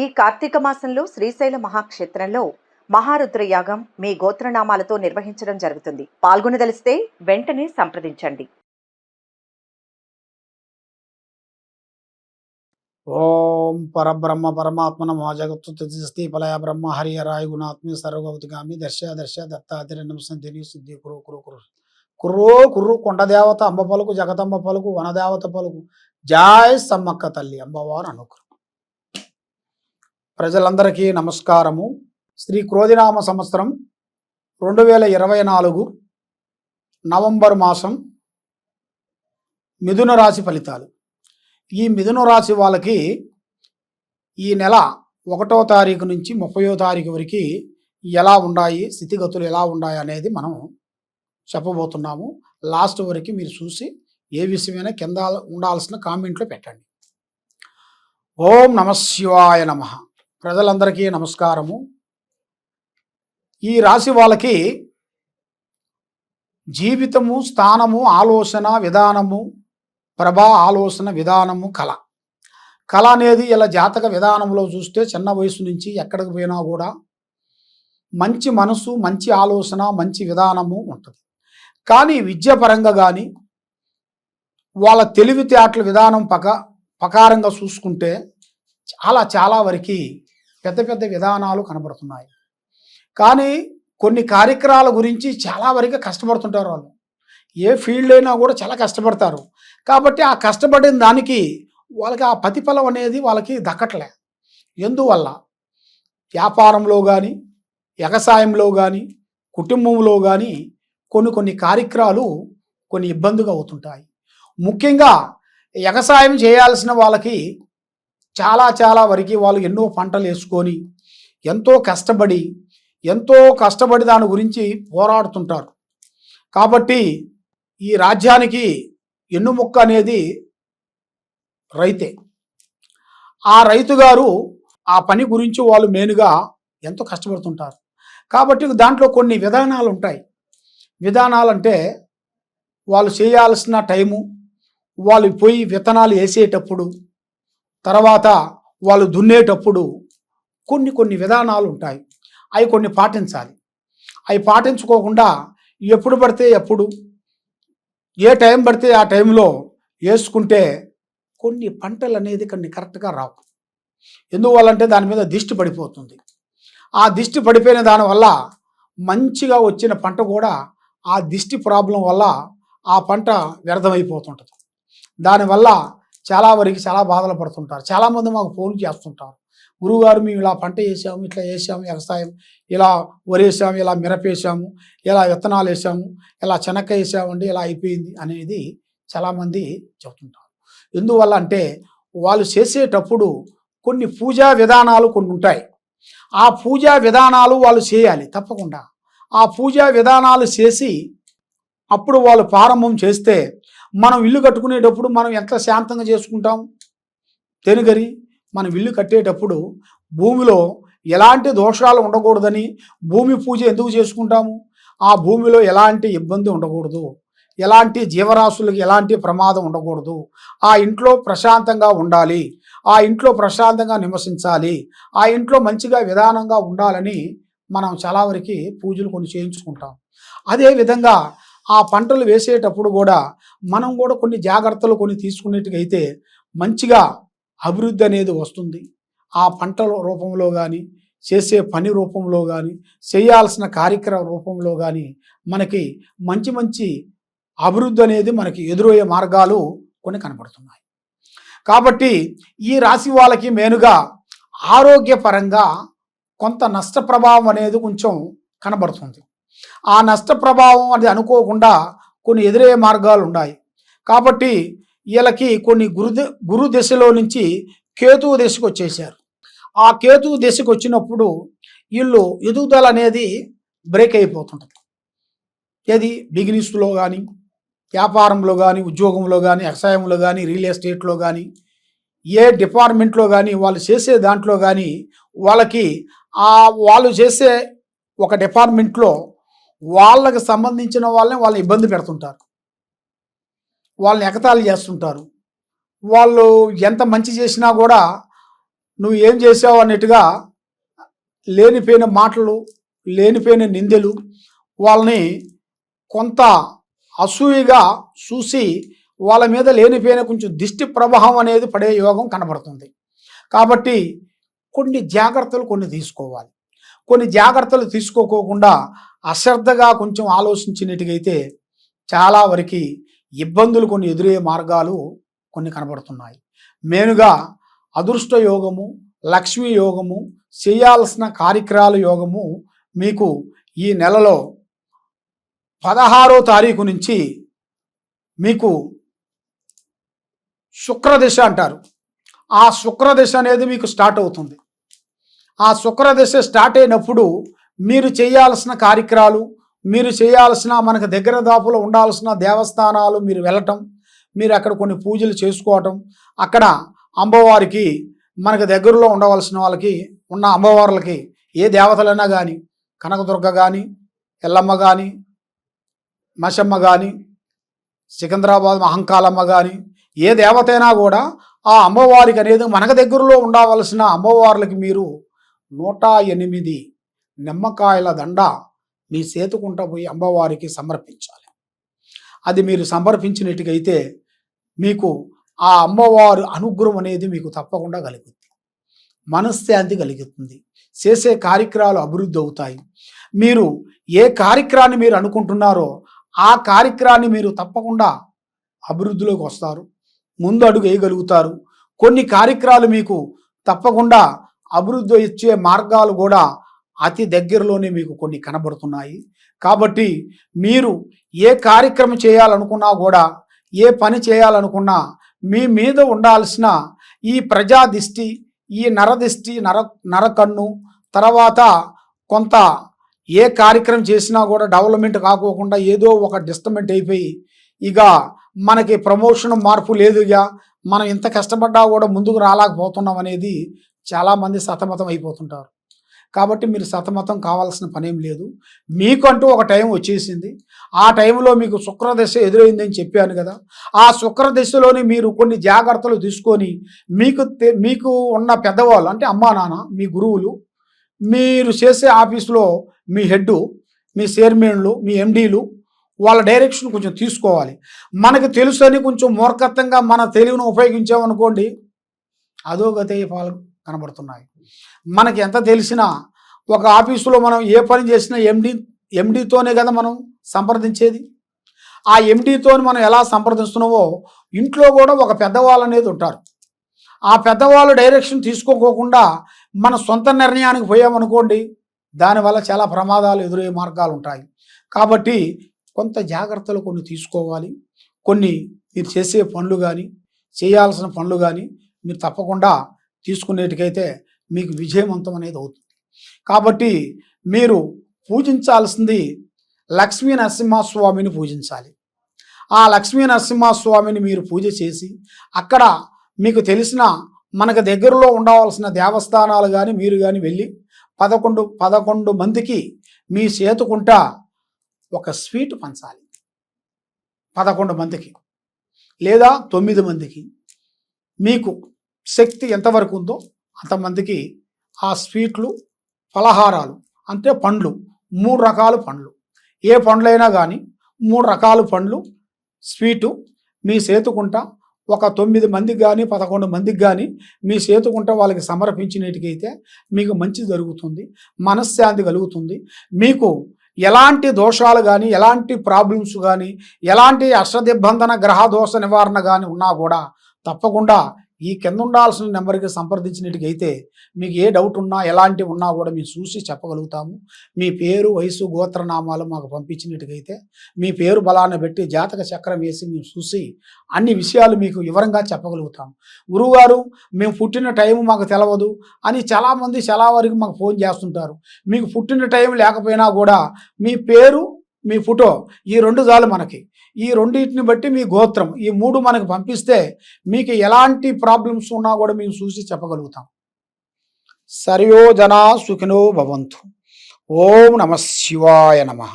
ఈ కార్తీక మాసంలో శ్రీశైల మహాక్షేత్రంలో మహారుద్ర యాగం మీ గోత్రనామాలతో నిర్వహించడం జరుగుతుంది. పాల్గొనదలిస్తే వెంటనే సంప్రదించండి. ఓం పరబ్రహ్మ పరమాత్మన మా జగత్తు పలయ బ్రహ్మ హరి హరాయ గుణాత్మి సర్వగౌతిగామి దర్శ దర్శ దత్తాతిరి నిమిషంతిని సిద్ధి కురు కురు కురు కుర్రో కుర్రు కొండదేవత అంబ పలుకు జగదంబ పలుకు వనదేవత పలుకు. జాయ్ సమ్మక్క తల్లి అంబవారు అనుకురు ప్రజలందరికీ నమస్కారము. శ్రీ క్రోధినామ సంవత్సరం రెండు వేల ఇరవై నాలుగు నవంబర్ మాసం మిథున రాశి ఫలితాలు. ఈ మిథున రాశి వాళ్ళకి ఈ నెల ఒకటో తారీఖు నుంచి ముప్పయో తారీఖు వరకు ఎలా ఉన్నాయి స్థితిగతులు ఎలా ఉన్నాయి అనేది మనం చెప్పబోతున్నాము. లాస్ట్ వరకు మీరు చూసి ఏ విషయమైనా కింద ఉండాల్సిన కామెంట్లో పెట్టండి. ఓం నమ శివాయ నమ. ప్రజలందరికీ నమస్కారము. ఈ రాశి వాళ్ళకి జీవితము స్థానము ఆలోచన విధానము ప్రభా ఆలోచన విధానము కళ. కళ అనేది ఇలా జాతక విధానంలో చూస్తే చిన్న వయసు నుంచి ఎక్కడికి పోయినా కూడా మంచి మనసు మంచి ఆలోచన మంచి విధానము ఉంటుంది. కానీ విద్యాపరంగా కానీ వాళ్ళ తెలివితేటల విధానం పక ప్రకారంగా చూసుకుంటే చాలా చాలా వరకు పెద్ద పెద్ద విధానాలు కనబడుతున్నాయి. కానీ కొన్ని కార్యక్రమాల గురించి చాలా వరకు కష్టపడుతుంటారు వాళ్ళు. ఏ ఫీల్డ్ అయినా కూడా చాలా కష్టపడతారు. కాబట్టి ఆ కష్టపడిన దానికి వాళ్ళకి ఆ ప్రతిఫలం అనేది వాళ్ళకి దక్కట్లే. ఎందువల్ల? వ్యాపారంలో కానీ వ్యవసాయంలో కానీ కుటుంబంలో కానీ కొన్ని కొన్ని కార్యక్రమాలు కొన్ని ఇబ్బందిగా అవుతుంటాయి. ముఖ్యంగా వ్యవసాయం చేయాల్సిన వాళ్ళకి చాలా చాలా వరకు వాళ్ళు ఎన్నో పంటలు వేసుకొని ఎంతో కష్టపడి ఎంతో కష్టపడి దాని గురించి పోరాడుతుంటారు. కాబట్టి ఈ రాజ్యానికి ఎన్నుముక్క అనేది రైతే. ఆ రైతు గారు ఆ పని గురించి వాళ్ళు మెయిన్గా ఎంతో కష్టపడుతుంటారు. కాబట్టి దాంట్లో కొన్ని విధానాలు ఉంటాయి. విధానాలు అంటే వాళ్ళు చేయాల్సిన టైము వాళ్ళు పోయి విత్తనాలు వేసేటప్పుడు తర్వాత వాళ్ళు దున్నేటప్పుడు కొన్ని కొన్ని విధానాలు ఉంటాయి. అవి కొన్ని పాటించాలి. అవి పాటించుకోకుండా ఎప్పుడు పడితే ఎప్పుడు ఏ టైం పడితే ఆ టైంలో వేసుకుంటే కొన్ని పంటలు అనేది కొన్ని కరెక్ట్గా రావు. ఎందువల్లంటే దాని మీద దిష్టి పడిపోతుంది. ఆ దిష్టి పడిపోయిన దానివల్ల మంచిగా వచ్చిన పంట కూడా ఆ దిష్టి ప్రాబ్లం వల్ల ఆ పంట వ్యర్థమైపోతుంటుంది. దానివల్ల చాలా వరకు చాలా బాధలు పడుతుంటారు. చాలామంది మాకు ఫోన్ చేస్తుంటారు. గురువుగారు మేము ఇలా పంట వేసాము ఇట్లా వేసాము వ్యవసాయం ఇలా వరేసాము ఇలా మిరపేసాము ఇలా విత్తనాలు వేసాము ఇలా చెనక్క వేసామండి ఇలా అయిపోయింది అనేది చాలామంది చెబుతుంటారు. ఎందువల్ల అంటే వాళ్ళు చేసేటప్పుడు కొన్ని పూజా విధానాలు కొన్ని ఉంటాయి. ఆ పూజా విధానాలు వాళ్ళు చేయాలి తప్పకుండా. ఆ పూజా విధానాలు చేసి అప్పుడు వాళ్ళు ప్రారంభం చేస్తే మనం ఇల్లు కట్టుకునేటప్పుడు మనం ఎంత శాంతంగా చేసుకుంటాం? తెనుగరి మనం ఇల్లు కట్టేటప్పుడు భూమిలో ఎలాంటి దోషాలు ఉండకూడదని భూమి పూజ ఎందుకు చేసుకుంటాము? ఆ భూమిలో ఎలాంటి ఇబ్బంది ఉండకూడదు. ఎలాంటి జీవరాశులకు ఎలాంటి ప్రమాదం ఉండకూడదు. ఆ ఇంట్లో ప్రశాంతంగా ఉండాలి. ఆ ఇంట్లో ప్రశాంతంగా నివసించాలి. ఆ ఇంట్లో మంచిగా విధానంగా ఉండాలని మనం చాలా వరకు పూజలు కొన్ని చేయించుకుంటాం. అదేవిధంగా ఆ పంటలు వేసేటప్పుడు కూడా మనం కూడా కొన్ని జాగ్రత్తలు కొన్ని తీసుకునేట్టుకైతే మంచిగా అభివృద్ధి అనేది వస్తుంది. ఆ పంటల రూపంలో కానీ చేసే పని రూపంలో కానీ చేయాల్సిన కార్యక్రమ రూపంలో కానీ మనకి మంచి మంచి అభివృద్ధి అనేది మనకి ఎదురయ్యే మార్గాలు కొన్ని కనపడుతున్నాయి కాబట్టి ఈ రాశి వాళ్ళకి మెయిన్గా ఆరోగ్యపరంగా కొంత నష్ట ప్రభావం అనేది కొంచెం కనబడుతుంది. ఆ నష్ట ప్రభావం అనేది అనుకోకుండా కొన్ని ఎదురయ్యే మార్గాలు ఉన్నాయి కాబట్టి వీళ్ళకి కొన్ని గురు గురు దశలో నుంచి కేతువు దశకు వచ్చేసారు ఆ కేతువు దశకు వచ్చినప్పుడు వీళ్ళు ఎదుగుదల అనేది బ్రేక్ అయిపోతుంటుంది. ఏది? బిజినెస్లో కానీ వ్యాపారంలో కానీ ఉద్యోగంలో కానీ వ్యవసాయంలో కానీ రియల్ ఎస్టేట్లో కానీ ఏ డిపార్ట్మెంట్లో కానీ వాళ్ళు చేసే దాంట్లో కానీ వాళ్ళకి ఆ వాళ్ళు చేసే ఒక డిపార్ట్మెంట్లో వాళ్ళకు సంబంధించిన వాళ్ళని వాళ్ళని ఇబ్బంది పెడుతుంటారు. వాళ్ళని ఎగతాళి చేస్తుంటారు. వాళ్ళు ఎంత మంచి చేసినా కూడా నువ్వు ఏం చేసావు అన్నట్టుగా లేనిపోయిన మాటలు లేనిపోయిన నిందెలు వాళ్ళని కొంత అసూయగా చూసి వాళ్ళ మీద లేనిపోయిన కొంచెం దిష్టి ప్రభావం అనేది పడే యోగం కనబడుతుంది. కాబట్టి కొన్ని జాగ్రత్తలు కొన్ని తీసుకోవాలి. కొన్ని జాగ్రత్తలు తీసుకోకోకుండా అశ్రద్ధగా కొంచెం ఆలోచించినట్టుగైతే చాలా వరకు ఇబ్బందులు కొన్ని ఎదురయ్యే మార్గాలు కొన్ని కనబడుతున్నాయి. మెయిన్గా అదృష్ట యోగము లక్ష్మీ యోగము చేయాల్సిన కార్యక్రమాల యోగము మీకు ఈ నెలలో పదహారో తారీఖు నుంచి మీకు శుక్రదశ అంటారు. ఆ శుక్రదశ అనేది మీకు స్టార్ట్ అవుతుంది. ఆ శుక్రదశ స్టార్ట్ అయినప్పుడు మీరు చేయాల్సిన కార్యక్రమాలు మీరు చేయాల్సిన మనకు దగ్గర దాపులో ఉండాల్సిన దేవస్థానాలు మీరు వెళ్ళటం మీరు అక్కడ కొన్ని పూజలు చేసుకోవటం అక్కడ అమ్మవారికి మనకు దగ్గరలో ఉండవలసిన వాళ్ళకి ఉన్న అమ్మవార్లకి ఏ దేవతలైనా కానీ కనకదుర్గ కానీ ఎల్లమ్మ కానీ మసమ్మ కానీ సికింద్రాబాద్ మహంకాలమ్మ కానీ ఏ దేవత అయినా కూడా ఆ అమ్మవారికి అనేది మనకు దగ్గరలో ఉండవలసిన అమ్మవార్లకి మీరు నూట ఎనిమిది నిమ్మకాయల దండ మీ సేతుకుంట పోయి అమ్మవారికి సమర్పించాలి. అది మీరు సమర్పించినట్టుకైతే మీకు ఆ అమ్మవారు అనుగ్రహం అనేది మీకు తప్పకుండా కలుగుతుంది మనశ్శాంతి కలుగుతుంది. చేసే కార్యక్రమాలు అభివృద్ధి అవుతాయి. మీరు ఏ కార్యక్రమాన్ని మీరు అనుకుంటున్నారో ఆ కార్యక్రమాన్ని మీరు తప్పకుండా అభివృద్ధిలోకి వస్తారు. ముందు అడుగు వేయగలుగుతారు. కొన్ని కార్యక్రమాలు మీకు తప్పకుండా అభివృద్ధి ఇచ్చే మార్గాలు కూడా అతి దగ్గరలోనే మీకు కొన్ని కనబడుతున్నాయి. కాబట్టి మీరు ఏ కార్యక్రమం చేయాలనుకున్నా కూడా ఏ పని చేయాలనుకున్నా మీ మీద ఉండాల్సిన ఈ ప్రజా దిష్టి ఈ నరదిష్టి నర నరకన్ను తర్వాత కొంత ఏ కార్యక్రమం చేసినా కూడా డెవలప్మెంట్ కాకోకుండా ఏదో ఒక డిస్టర్బెంట్ అయిపోయి ఇక మనకి ప్రమోషన్ మార్పు లేదుగా మనం ఇంత కష్టపడ్డా కూడా ముందుకు రాలేకపోతున్నాం అనేది చాలామంది సతమతం అయిపోతుంటారు. కాబట్టి మీరు సతమతం కావాల్సిన పనేం లేదు. మీకంటూ ఒక టైం వచ్చేసింది. ఆ టైంలో మీకు శుక్రదశ ఎదురైందని చెప్పాను కదా. ఆ శుక్రదశలోని మీరు కొన్ని జాగ్రత్తలు తీసుకొని మీకు తె- మీకు ఉన్న పెద్దవాళ్ళు అంటే అమ్మా నాన్న మీ గురువులు మీరు చేసే ఆఫీసులో మీ హెడ్ మీ చైర్మన్లు మీ ఎండీలు వాళ్ళ డైరెక్షన్ కొంచెం తీసుకోవాలి. మనకు తెలుసు అని కొంచెం మూర్ఖత్వంగా మన తెలివిని ఉపయోగించామనుకోండి అదో గతే పాలకు కనబడుతున్నాయి. మనకి ఎంత తెలిసినా ఒక ఆఫీసులో మనం ఏ పని చేసినా ఎండి ఎండితోనే కదా మనం సంప్రదించేది. ఆ ఎండితో మనం ఎలా సంప్రదిస్తున్నామో ఇంట్లో కూడా ఒక పెద్దవాళ్ళు అనేది ఉంటారు. ఆ పెద్దవాళ్ళు డైరెక్షన్ తీసుకోకోకుండా మన సొంత నిర్ణయానికి పోయామనుకోండి దానివల్ల చాలా ప్రమాదాలు ఎదురయ్యే మార్గాలు ఉంటాయి. కాబట్టి కొంత జాగ్రత్తలు కొన్ని తీసుకోవాలి. కొన్ని మీరు చేసే పనులు కానీ చేయాల్సిన పనులు కానీ మీరు తప్పకుండా తీసుకునేటికైతే మీకు విజయవంతం అనేది అవుతుంది. కాబట్టి మీరు పూజించాల్సింది లక్ష్మీ నరసింహస్వామిని పూజించాలి. ఆ లక్ష్మీ నరసింహస్వామిని మీరు పూజ చేసి అక్కడ మీకు తెలిసిన మనకు దగ్గరలో ఉండవలసిన దేవస్థానాలు కానీ మీరు కానీ వెళ్ళి పదకొండు పదకొండు మందికి మీ చేతుకుంటా ఒక స్వీట్ పంచాలి. పదకొండు మందికి లేదా తొమ్మిది మందికి. మీకు శక్తి ఎంతవరకు ఉందో అంతమందికి ఆ స్వీట్లు ఫలహారాలు అంటే పండ్లు మూడు రకాల పండ్లు. ఏ పండ్లైనా కానీ మూడు రకాల పండ్లు స్వీటు మీ సేతుకుంట ఒక తొమ్మిది మందికి కానీ పదకొండు మందికి కానీ మీ సేతుకుంటా వాళ్ళకి సమర్పించినట్టుకైతే మీకు మంచి జరుగుతుంది మనశ్శాంతి కలుగుతుంది. మీకు ఎలాంటి దోషాలు కానీ ఎలాంటి ప్రాబ్లమ్స్ కానీ ఎలాంటి అష్టదిబ్బంధన గ్రహ దోష నివారణ కానీ ఉన్నా కూడా తప్పకుండా ఈ కింద ఉండాల్సిన నెంబర్కి సంప్రదించినట్టుకైతే మీకు ఏ డౌట్ ఉన్నా ఎలాంటివి ఉన్నా కూడా మేము చూసి చెప్పగలుగుతాము. మీ పేరు వయసు గోత్రనామాలు మాకు పంపించినట్టుకైతే మీ పేరు బలాన్ని పెట్టి జాతక చక్రం వేసి మేము చూసి అన్ని విషయాలు మీకు వివరంగా చెప్పగలుగుతాము గురువుగారు మేము పుట్టిన టైం మాకు తెలవదు అని చాలామంది చాలా వరకు మాకు ఫోన్ చేస్తుంటారు. మీకు పుట్టిన టైం లేకపోయినా కూడా మీ పేరు మీ ఫోటో ఈ రెండు చాలు మనకి. ఈ రెండింటిని బట్టి మీ గోత్రం ఈ మూడు మనకు పంపిస్తే మీకు ఎలాంటి ప్రాబ్లమ్స్ ఉన్నా కూడా మేము చూసి చెప్పగలుగుతాం. సర్వో జనా సుఖినో భవంతు. ఓం నమ శివాయ నమః.